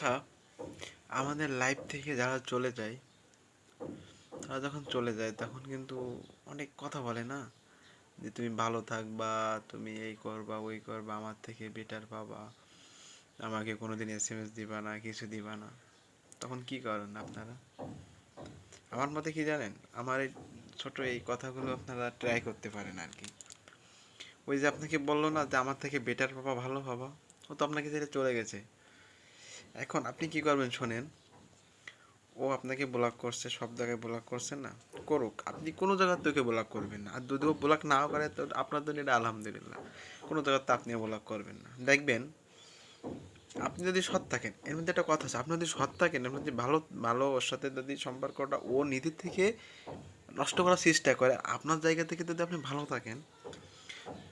আচ্ছা আমাদের লাইফ থেকে যারা চলে যায়, তারা যখন চলে যায় তখন কিন্তু অনেক কথা বলে না। যে তুমি ভালো থাকবা, তুমি এই করবা, ওই করবা, আমার থেকে বেটার পাবা, আমাকে কোনোদিন এস এম এস দিবা না, কিছু দিবা না। তখন কি করেন আপনারা? আমার মতে কি জানেন? আমার এই ছোটো এই কথাগুলো আপনারা ট্রাই করতে পারেন আর কি ওই যে আপনাকে বলল না যে, আমার থেকে বেটার পাবা, ভালো পাবা? ও তো আপনাকে ছেড়ে চলে গেছে। এখন আপনি কি করবেন শোনেন, ও আপনাকে ব্লক করছে, সব জায়গায় ব্লক করছে না। করুক, আপনি কোনো জায়গার তোকে ব্লক করবেন না। আর যদি ও ব্লক নাও করে, তো আপনার জন্য এটা আলহামদুলিল্লাহ। কোনো জায়গার তো আপনি ব্লক করবেন না। দেখবেন, আপনি যদি সৎ থাকেন, এর মধ্যে একটা কথা আছে, আপনি যদি সৎ থাকেন আপনি যদি ভালো ভালো ওর সাথে যদি সম্পর্কটা ও নিজের থেকে নষ্ট করার চেষ্টা করে, আপনার জায়গা থেকে যদি আপনি ভালো থাকেন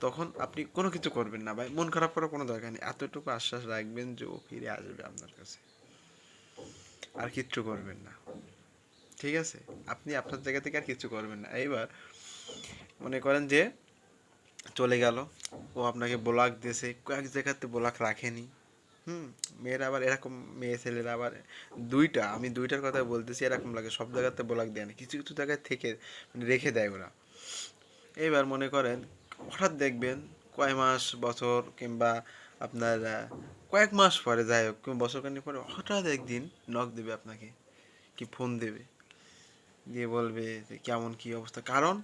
তখন আপনি কোনো কিছু করবেন না ভাই। মন খারাপ করার কোনো দরকার নেই। এতটুকু আশ্বাস রাখবেন যে ও ফিরে আসবে আপনার কাছে। আর কিচ্ছু করবেন না। ঠিক আছে? আপনি আপনার জায়গা থেকে আর কিছু করবেন না। এইবার মনে করেন যে চলে গেল। ও আপনাকে ব্লক দিয়েছে। কয়েক জায়গাতে ব্লক রাখেনি। হুম? মেয়েরা আবার এরকম মেয়ে ছেলেরা আবার দুইটা, আমি দুইটার কথা বলতেছি, এরকম লাগে। সব জায়গাতে ব্লক দেয় না কিছু কিছু জায়গায় থেকে মানে রেখে দেয় ওরা। এইবার মনে করেন হঠাৎ দেখবেন কয় মাস, বছর কিংবা আপনার কয়েক মাস পরে, যাই হোক, কিংবা বছর খানিক পরে হঠাৎ একদিন নক দেবে আপনাকে, কি ফোন দেবে, দিয়ে বলবে যে কেমন কি অবস্থা। কারণ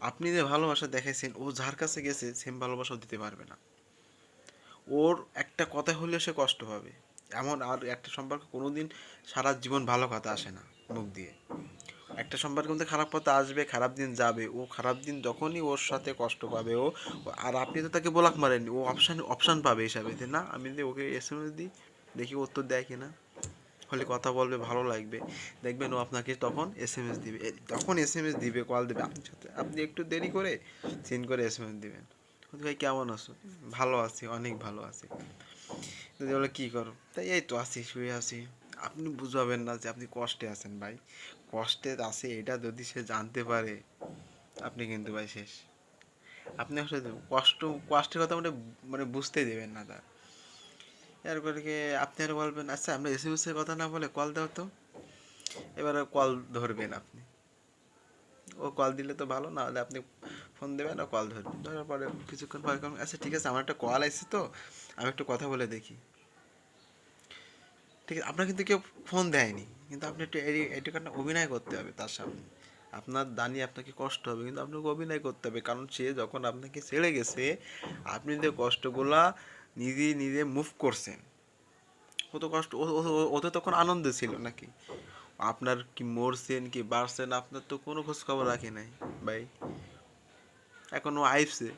আপনি যে ভালোবাসা দেখাইছেন, ও যার কাছে গেছে সেম ভালোবাসাও দিতে পারবে না। ওর একটা কথা হলেও সে কষ্ট পাবে। এমন আর একটা সম্পর্ক কোনোদিন সারা জীবন ভালো কথা আসে না মুখ দিয়ে। একটা সম্পর্কের মধ্যে খারাপ কথা আসবে, খারাপ দিন যাবে। ও খারাপ দিন যখনই ওর সাথে কষ্ট পাবে, ও আর আপনি তো তাকে ব্লক মারেননি, ও অপশান অপশান পাবে হিসাবে। না, আমি যদি ওকে এস এম এস দিই, দেখি উত্তর দেয় কিনা। হলে কথা বলবে, ভালো লাগবে। দেখবেন ও আপনাকে তখন এস এম এস দিবে তখন এস এম এস দিবে কল দেবে। আপনি সাথে, আপনি একটু দেরি করে সিন করে এস এম এস দিবেন ভাই, কেমন আছো? ভালো আছি, অনেক ভালো আছি। বলে কী করো? তাই এই তো আছি, শুয়ে আছি। আপনি বুঝাবেন না যে আপনি কষ্টে আছেন ভাই। কষ্টে আছে এটা যদি সে জানতে পারে, আপনি কিন্তু ভাই শেষ। আপনি আসলে কষ্ট, কষ্টের কথা মানে মানে বুঝতে দেবেন না তার। এরপরে আপনি আর বলবেন আচ্ছা আমরা এস এম কথা না বলে কল দাও তো। এবারে কল ধরবেন আপনি। ও কল দিলে তো ভালো না হলে আপনি ফোন দেবেন, ও কল ধরবেন। ধরার পরে কিছুক্ষণ পরে আচ্ছা ঠিক আছে, আমার একটা কল আসছে তো, আমি একটু কথা বলে দেখি। ঠিক আছে, আপনার কিন্তু কেউ ফোন দেয়নি। কিন্তু আপনি একটু এইটুখানে অভিনয় করতে হবে তার সামনে। আপনার দানি আপনাকে কষ্ট হবে, কিন্তু আপনাকে অভিনয় করতে হবে। কারণ সে যখন আপনাকে ছেড়ে গেছে, আপনি যে কষ্টগুলা নিজে নিজে মুভ করছেন, ও তো কষ্ট ও- ও- ও- ও তো তখন আনন্দ ছিল নাকি? আপনার কি মরছেন, কি বাড়ছেন, আপনার তো কোনো খোঁজ খবর রাখে নাই, ভাই। এখন ও আইসছে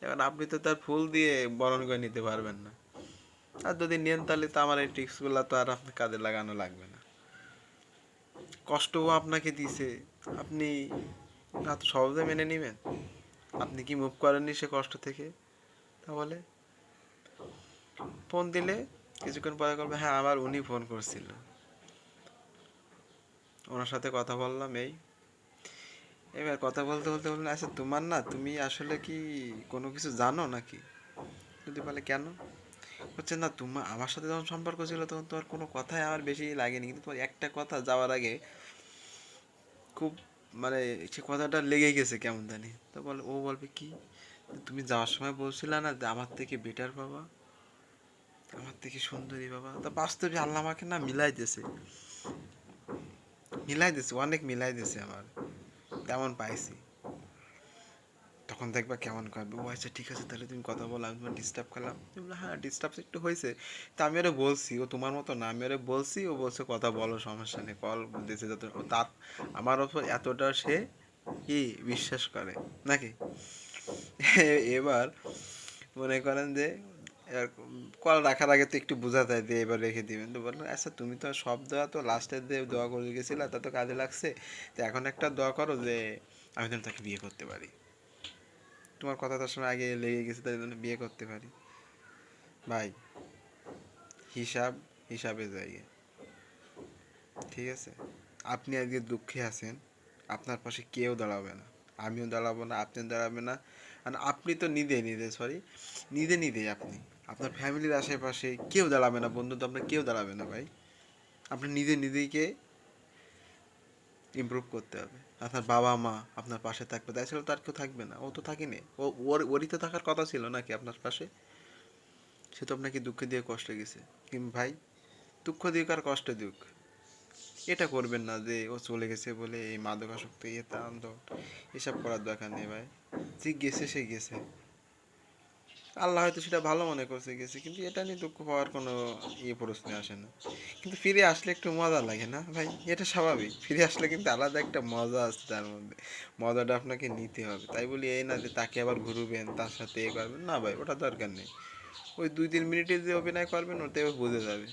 এখন আপনি তো তার ফুল দিয়ে বরণ করে নিতে পারবেন না। আর যদি নেন তাহলে তো আমার এই ট্রিক্সগুলো তো আর আপনার কাজে লাগানো লাগবে না। কষ্টও আপনাকে দিছে। আপনি এত সহজে মেনে নেবেন। আপনি কি মুভ করেননি সে কষ্ট থেকে? তাহলে ফোন দিলে কিছুক্ষণ পরে করবে হ্যাঁ আবার উনি ফোন করছিল। ওনার সাথে কথা বললাম এই। এবার কথা বলতে বলতে বললেন আচ্ছা তোমার না, তুমি আসলে কি কোনো কিছু জানো নাকি? যদি বলে, কেন? হচ্ছে না তোমার আমার সাথে যখন সম্পর্ক ছিল তখন তোমার কোনো কথাই আমার বেশি লাগেনি। কিন্তু তোমার একটা কথা যাওয়ার আগে খুব মানে সে কথাটা লেগে গেছে কেমন জানি। তো বলে, ও বলবে কি তুমি যাওয়ার সময় বলছিলে না যে আমার থেকে বেটার বাবা, আমার থেকে সুন্দরী বাবা। তা বাস্তবে আল্লাহ আমাকে না মিলাই দিয়েছে। মিলাই দিয়েছে, অনেক মিলাই দিয়েছে আমার। তেমন পাইছি। তখন দেখবা কেমন করবে ও আচ্ছা ঠিক আছে, তাহলে তুমি কথা বলো, আমি তোমার ডিস্টার্ব করলাম। হ্যাঁ ডিস্টার্ব একটু হয়েছে। তা আমি ওরে বলছি, ও তোমার মতো না, আমি ওরে বলছি, ও বলছে, কথা বলো, সমস্যা নেই কল দিয়েছে যত তার, আমার ওপর এতটা সে কি বিশ্বাস করে, নাকি? এবার মনে করেন যে কল রাখার আগে তো একটু বোঝা যায় দিয়ে এবার রেখে দিবেন। তো বললেন আচ্ছা তুমি তো সব দোয়া তো লাস্টের দিয়ে দোয়া করে গেছিলা, তা তো কাজে লাগছে। তো এখন একটা দোয়া করো যে, আমি যেন তাকে বিয়ে করতে পারি। তোমার কথা তার সময় আগে লেগে গেছে, তাই জন্য বিয়ে করতে পারি। ভাই, হিসাব হিসাবে জায়গায়। ঠিক আছে? আপনি আজকে দুঃখে আছেন, আপনার পাশে কেউ দাঁড়াবে না। আমিও দাঁড়াবো না, আপনিও দাঁড়াবে না। আর আপনি তো নিদে নিদে সরি নিদে নিদে আপনি। আপনার ফ্যামিলির আশেপাশে কেউ দাঁড়াবে না বন্ধু তো আপনার কেউ দাঁড়াবে না, ভাই। আপনি নিজে নিজেকে ইমপ্রুভ করতে হবে। আপনার বাবা মা আপনার পাশে থাকবে। তাই ছিল তার কেউ থাকবে না। ও তো থাকেনি। ও, ওর, ওরই তো থাকার কথা ছিল নাকি আপনার পাশে? সে তো আপনাকে দুঃখ দিয়ে কষ্ট গেছে কিন্তু ভাই, দুঃখ দিক আর কষ্ট দিক। এটা করবেন না যে ও চলে গেছে বলে এই মাদকাসক্ত ইয়ে তা এসব করার দরকার নেই ভাই। যে গেছে, সে গেছে। আল্লাহ হয়তো সেটা ভালো মনে করছে গেছে, কিন্তু এটা নিয়ে দুঃখ পাওয়ার কোনো ইয়ে প্রশ্নে আসে না। কিন্তু ফিরে আসলে একটু মজা লাগে না ভাই? এটা স্বাভাবিক। ফিরে আসলে কিন্তু আলাদা একটা মজা আছে তার মধ্যে। মজাটা আপনাকে নিতে হবে। তাই বলি এই না যে তাকে আবার ঘুরবেন, তার সাথে এ করবেন। না ভাই, ওটা দরকার নেই। ওই দুই তিন মিনিটে যে অভিনয় করবেন ওতে বুঝে যাবে।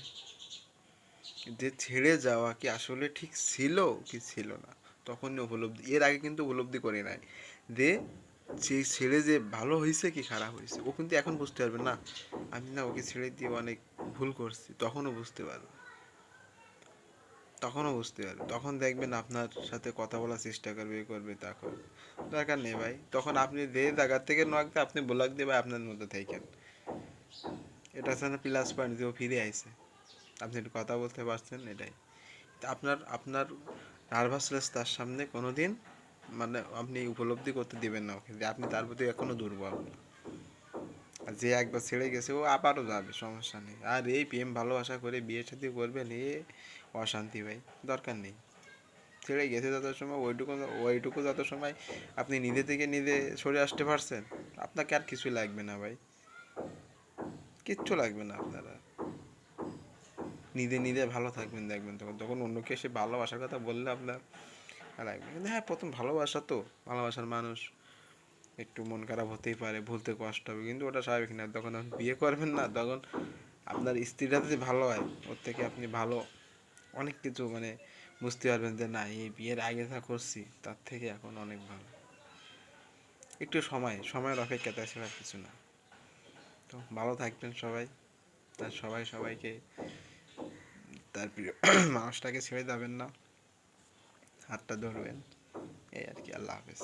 যে ছেড়ে যাওয়া কি আসলে ঠিক ছিল কি ছিল না, তখনই উপলব্ধি। এর আগে কিন্তু উপলব্ধি করে নাই। যে যে ছেড়ে যে ভালো হয়েছে কি খারাপ হয়েছে ও কিন্তু এখন বুঝতে পারবে না। আমি না ওকে ছেড়ে দিয়ে অনেক ভুল করছি। তখনও বুঝতে পারবে। তখনও বুঝতে পারবে। তখন দেখবেন আপনার সাথে কথা বলার চেষ্টা করবে, এ করবে, তা করবে। দরকার নেই ভাই। তখন আপনি যে জায়গার থেকে নক আপনি ব্লক দিয়ে ভাই আপনার মধ্যে থাকেন। এটা হচ্ছে না প্লাস পয়েন্ট যে ও ফিরে আইছে। আপনি একটু কথা বলতে পারছেন, এটাই। আপনার আপনার নার্ভাসনেস তার সামনে কোনো দিন মানে আপনি উপলব্ধি করতে দিবেন না ওকে, যে আপনি তার প্রতি এখনও দুর্বল। যে একবার ছেড়ে গেছে, ও আবারও যাবে, সমস্যা নেই। আর এই প্রেম ভালোবাসা করে বিয়ে সাথে করবেন, এ অশান্তি ভাই, দরকার নেই। ছেড়ে গেছে যত সময়, ওইটুকু ওইটুকু যত সময় আপনি নিজে থেকে নিজে সরে আসতে পারছেন, আপনাকে আর কিছুই লাগবে না ভাই। কিচ্ছু লাগবে না আপনারা নিজে নিজে ভালো থাকবেন, দেখবেন তখন। তখন অন্যকে এসে ভালোবাসার কথা বললে আপনার লাগবে কিন্তু হ্যাঁ প্রথম ভালোবাসা তো, ভালোবাসার মানুষ। একটু মন খারাপ হতেই পারে, ভুলতে কষ্ট হবে। কিন্তু ওটা স্বাভাবিক না। তখন আপনি বিয়ে করবেন না, তখন আপনার স্ত্রীটা যদি ভালো হয়, ওর থেকে আপনি ভালো অনেক কিছু মানে বুঝতে পারবেন যে, না, এই বিয়ের আগে যা করছি, তার থেকে এখন অনেক ভালো। একটু সময়, সময়ের অপেক্ষা তাছাড়া কিছু না। তো ভালো থাকবেন সবাই। আর সবাই সবাইকে, তার প্রিয় মানুষটাকে ছেড়ে যাবেন না। হাতটা ধরবেন। এই আর কি আল্লাহ হাফেজ।